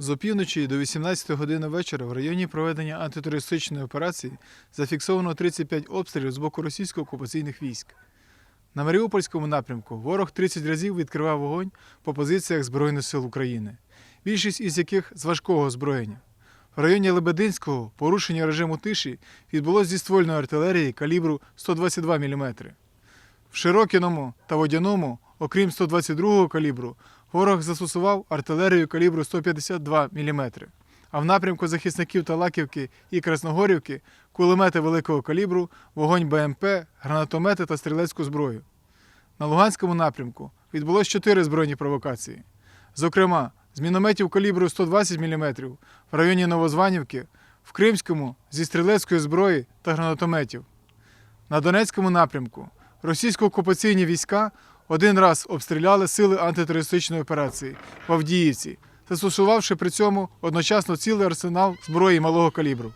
З опівночі до 18 години вечора в районі проведення антитерористичної операції зафіксовано 35 обстрілів з боку російсько-окупаційних військ. На Маріупольському напрямку ворог 30 разів відкривав вогонь по позиціях Збройних сил України, більшість із яких з важкого озброєння. В районі Лебединського порушення режиму тиші відбулося зі ствольної артилерії калібру 122 мм. В Широкіному та Водяному, окрім 122 калібру, ворог застосував артилерію калібру 152 мм. А в напрямку захисників Талаківки і Красногорівки кулемети великого калібру, вогонь БМП, гранатомети та стрілецьку зброю. На Луганському напрямку відбулось чотири збройні провокації. Зокрема, з мінометів калібру 120 мм в районі Новозванівки, в Кримському зі стрілецької зброї та гранатометів. На Донецькому напрямку російсько-окупаційні війська один раз обстріляли сили антитерористичної операції в Авдіївці, застосувавши при цьому одночасно цілий арсенал зброї малого калібру.